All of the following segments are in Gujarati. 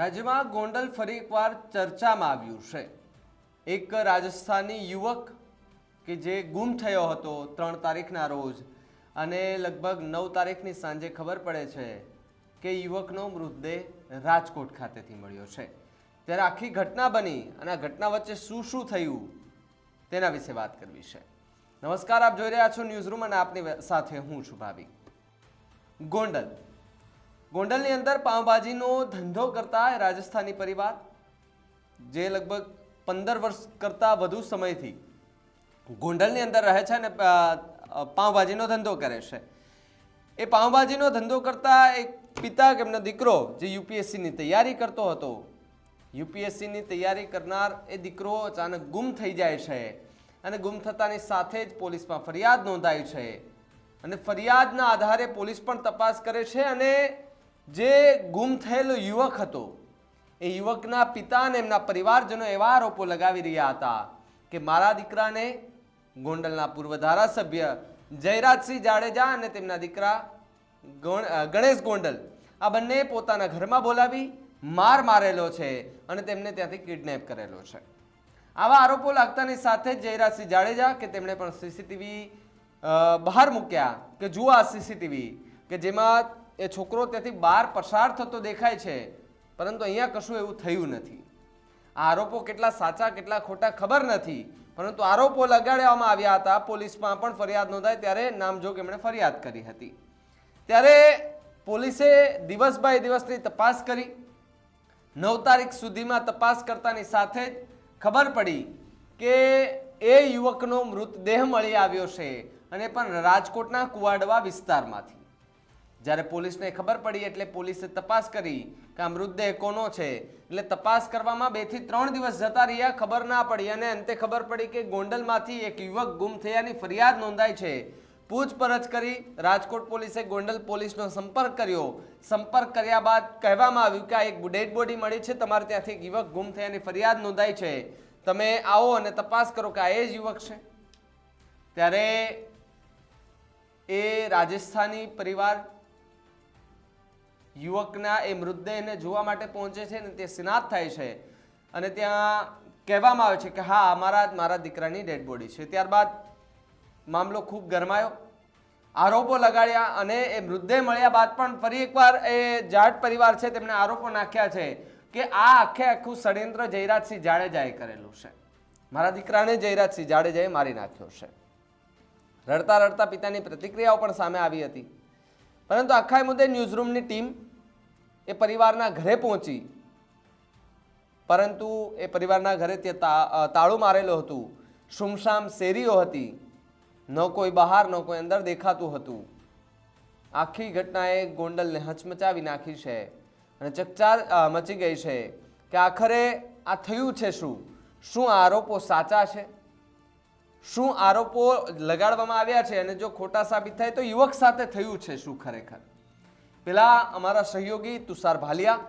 રાજ્યમાં ગોંડલ ફરી એકવાર ચર્ચામાં આવ્યું છે. એક રાજસ્થાની યુવક કે જે ગુમ થયો હતો ત્રણ તારીખના રોજ અને લગભગ નવ તારીખની સાંજે ખબર પડે છે કે યુવકનો મૃતદેહ રાજકોટ ખાતેથી મળ્યો છે. ત્યારે આખી ઘટના બની અને આ ઘટના વચ્ચે શું શું થયું તેના વિશે વાત કરવી છે. નમસ્કાર, આપ જોઈ રહ્યા છો ન્યૂઝ રૂમ અને આપની સાથે હું છું ભાવિક. ગોંડલ ગોંડલની અંદર પાઉંભાજીનો ધંધો કરતા રાજસ્થાની પરિવાર જે લગભગ પંદર વર્ષ કરતાં વધુ સમયથી ગોંડલની અંદર રહે છે અને અ, ધંધો કરે છે. એ પાઉંભાજીનો ધંધો કરતા એક પિતા કે એમનો દીકરો જે યુપીએસસીની તૈયારી કરતો હતો યુપીએસસીની તૈયારી કરનાર એ દીકરો અચાનક ગુમ થઈ જાય છે અને ગુમ થતાની સાથે જ પોલીસમાં ફરિયાદ નોંધાઈ છે. અને ફરિયાદના આધારે પોલીસ પણ તપાસ કરે છે અને જે ગુમ થયેલો યુવક હતો, એ યુવકના પિતા અને એમના પરિવારજનો એવા આરોપો લગાવી રહ્યા હતા કે મારા દીકરાને ગોંડલના પૂર્વ ધારાસભ્ય જયરાજસિંહ જાડેજા અને તેમના દીકરા ગણેશ ગોંડલ, આ બંને પોતાના ઘરમાં બોલાવી માર મારેલો છે અને તેમને ત્યાંથી કિડનેપ કરેલો છે. આવા આરોપો લાગતાની સાથે જ જયરાજસિંહ જાડેજા કે તેમણે પણ સીસીટીવી બહાર મૂક્યા કે જુઓ આ સીસીટીવી કે જેમાં એ છોકરો ત્યાંથી બહાર પસાર થતો દેખાય છે, પરંતુ અહીંયા કશું એવું થયું નથી. આ આરોપો કેટલા સાચા, કેટલા ખોટા ખબર નથી, પરંતુ આરોપો લગાડવામાં આવ્યા હતા. પોલીસમાં પણ ફરિયાદ નોંધાય ત્યારે નામજોગ એમણે ફરિયાદ કરી હતી. ત્યારે પોલીસે દિવસ બાય દિવસની તપાસ કરી. નવ તારીખ સુધીમાં તપાસ કરતાની સાથે જ ખબર પડી કે એ યુવકનો મૃતદેહ મળી આવ્યો છે અને પણ રાજકોટના કુવાડવા વિસ્તારમાંથી. જ્યારે પોલીસને ખબર પડી એટલે પોલીસે તપાસ કરી કે આ મૃતદેહ કોનો છે. એટલે તપાસ કરવામાં બેથી ત્રણ દિવસ જતા રહ્યા, ખબર ના પડી અને અંતે ખબર પડી કે ગોંડલમાંથી એક યુવક ગુમ થયાની ફરિયાદ નોંધાઈ છે. પૂછપરછ કરી રાજકોટ પોલીસે ગોંડલ પોલીસનો સંપર્ક કર્યો. સંપર્ક કર્યા બાદ કહેવામાં આવ્યું કે આ એક ડેડ બોડી મળી છે, તમારે ત્યાંથી એક યુવક ગુમ થયાની ફરિયાદ નોંધાઈ છે. તમે આવો અને તપાસ કરો કે આ એ જ યુવક છે. ત્યારે એ રાજસ્થાની પરિવાર યુવકના એ મૃતદેહને જોવા માટે પહોંચે છે ને તે સ્નાત થાય છે. અને ત્યાં કહેવામાં આવે છે કે હા અમારા જ મારા દીકરાની ડેડ બોડી છે. ત્યારબાદ મામલો ખૂબ ગરમાયો. આરોપો લગાડ્યા અને એ મૃતદેહ મળ્યા બાદ પણ ફરી એકવાર એ જાટ પરિવાર છે તેમણે આરોપો નાખ્યા છે કે આ આખે આખું ષડયંત્ર જયરાજસિંહ જાડેજાએ કરેલું છે. મારા દીકરાને જયરાજસિંહ જાડેજાએ મારી નાખ્યો છે. રડતા રડતા પિતાની પ્રતિક્રિયાઓ પણ સામે આવી હતી. પરંતુ આખા મુદ્દે ન્યૂઝરૂમની ટીમ એ પરિવારના ઘરે પહોંચી. પરંતુ એ પરિવારના ઘરે તે તાળું મારેલું હતું. સુમસામ શેરીઓ હતી. ન કોઈ બહાર, ન કોઈ અંદર દેખાતું હતું. આખી ઘટનાએ ગોંડલને હચમચાવી નાખી છે અને ચકચાર મચી ગઈ છે કે આખરે આ થયું છે શું? શું આરોપો સાચા છે? શું આરોપો લગાડવામાં આવ્યા છે અને જો ખોટા સાબિત થાય તો યુવક સાથે થયું છે શું ખરેખર? પેલા અમારા સહયોગી તુષાર ભાલિયા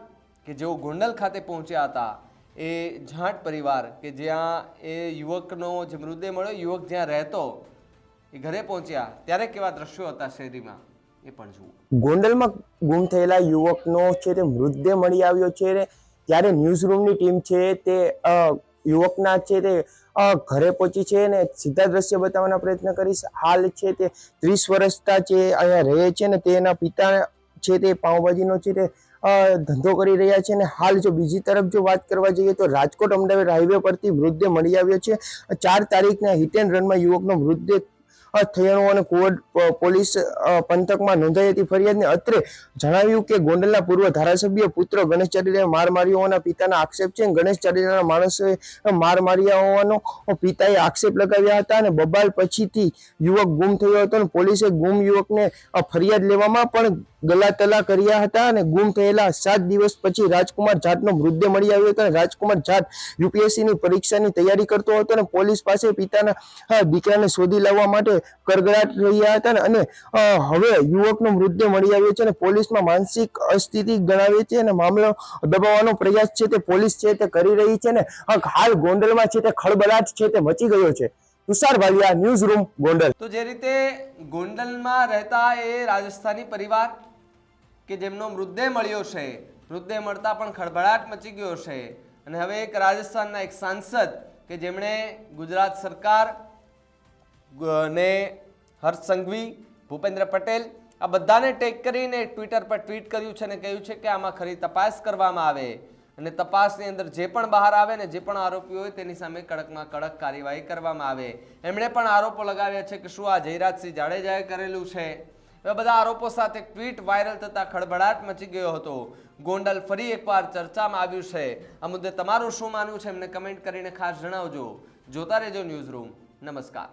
કે જેઓ ગોંડલ ખાતે પહોંચ્યા હતા, એ જાટ પરિવાર કે જ્યાં એ યુવકનો જે મૃતદેહ મળ્યો, યુવક જ્યાં રહેતો, એ ઘરે પહોંચ્યા. ત્યારે કેવા દ્રશ્યો હતા શેરીમાં? એ પણ જુઓ. ગોંડલમાં ગુમ થયેલા યુવકનો છે તે મૃતદેહ મળી આવ્યો છે ત્યારે ત્યારે ન્યૂઝરૂમની ટીમ છે તે યુવકના છે તે ઘરે પહોંચી છે અને સીધા દ્રશ્ય બતાવવાના પ્રયત્ન કરીશ. હાલ છે તે ત્રીસ વર્ષના છે અહીંયા રહે છે ને તેના પિતા છે તે પાઉંભાજીનો છે તે ધંધો કરી રહ્યા છે અને હાલ જો બીજી તરફ જો વાત કરવા જઈએ તો રાજકોટ અમદાવાદ હાઈવે પરથી મૃતદેહ મળી આવ્યો છે. ચાર તારીખના હિટ એન્ડ રનમાં યુવકનો મૃતદેહ અ, થયાનું અને કુવડ પોલીસ પંથકમાં નોંધાઈ હતી ફરિયાદને અત્રે જણાવ્યું કે ગોંડલના પૂર્વ ધારાસભ્ય પુત્ર ગણેશ ચારેજાએ માર માર્યો હોવાના પિતાના આક્ષેપ છે. ગણેશ ચારેજાના માણસોએ માર માર્યા હોવાનો પિતાએ આક્ષેપ લગાવ્યા હતા અને બબાલ પછીથી યુવક ગુમ થયો હતો અને પોલીસે ગુમ યુવકને ફરિયાદ લેવામાં પણ ગલાતલા કર્યા હતા અને ગુમ થયેલા સાત દિવસ પછી રાજકુમાર જાટનો મૃતદેહ મળી આવ્યો હતો અને રાજકુમાર જાટ યુપીએસસીની પરીક્ષાની તૈયારી કરતો હતો અને પોલીસ પાસે પિતાના દીકરાને શોધી લાવવા માટે કરગડાટ રહ્યા હતા અને હવે યુવકનો મૃતદેહ મળી આવ્યો છે અને પોલીસમાં માનસિક અસ્થિતિ ગણાવી છે અને મામલો દબાવવાનો પ્રયાસ છે તે પોલીસ છે તે કરી રહી છે ને હાલ ગોંડલમાં છે તે ખળબળાટ છે તે મચી ગયો છે. Tushar Bhaliya news room, Gondal. તો જે રીતે ગોંડલમાં રહેતા એ રાજસ્થાની પરિવાર કે જેમનો મૃતદેહ મળ્યો છે. મૃતદેહ મળતા પણ ખળભળાટ મચી ગયો છે. અને હવે એક રાજસ્થાનના એક સાંસદ કે જેમણે ગુજરાત સરકાર ને હર્ષ સંઘવી, ભૂપેન્દ્ર પટેલ, આ બધાને ટેક કરીને ટ્વિટર પર ટ્વીટ કર્યું છે અને કહ્યું છે કે આમાં ખરી તપાસ કરવામાં આવે. અને તપાસની અંદર જે પણ બહાર આવે ને જે પણ આરોપીઓ હોય તેની સામે કડકમાં કડક કાર્યવાહી કરવામાં આવે. એમણે પણ આરોપો લગાવ્યા છે કે શું આ જયરાજસિંહ જાડેજાએ કરેલું છે? હવે બધા આરોપો સાથે ટ્વીટ વાયરલ થતા ખળભળાટ મચી ગયો હતો. ગોંડલ ફરી એકવાર ચર્ચામાં આવ્યું છે. આ મુદ્દે તમારું શું માનવું છે એમને કમેન્ટ કરીને ખાસ જણાવજો. જોતા રહેજો ન્યૂઝ રૂમ. નમસ્કાર.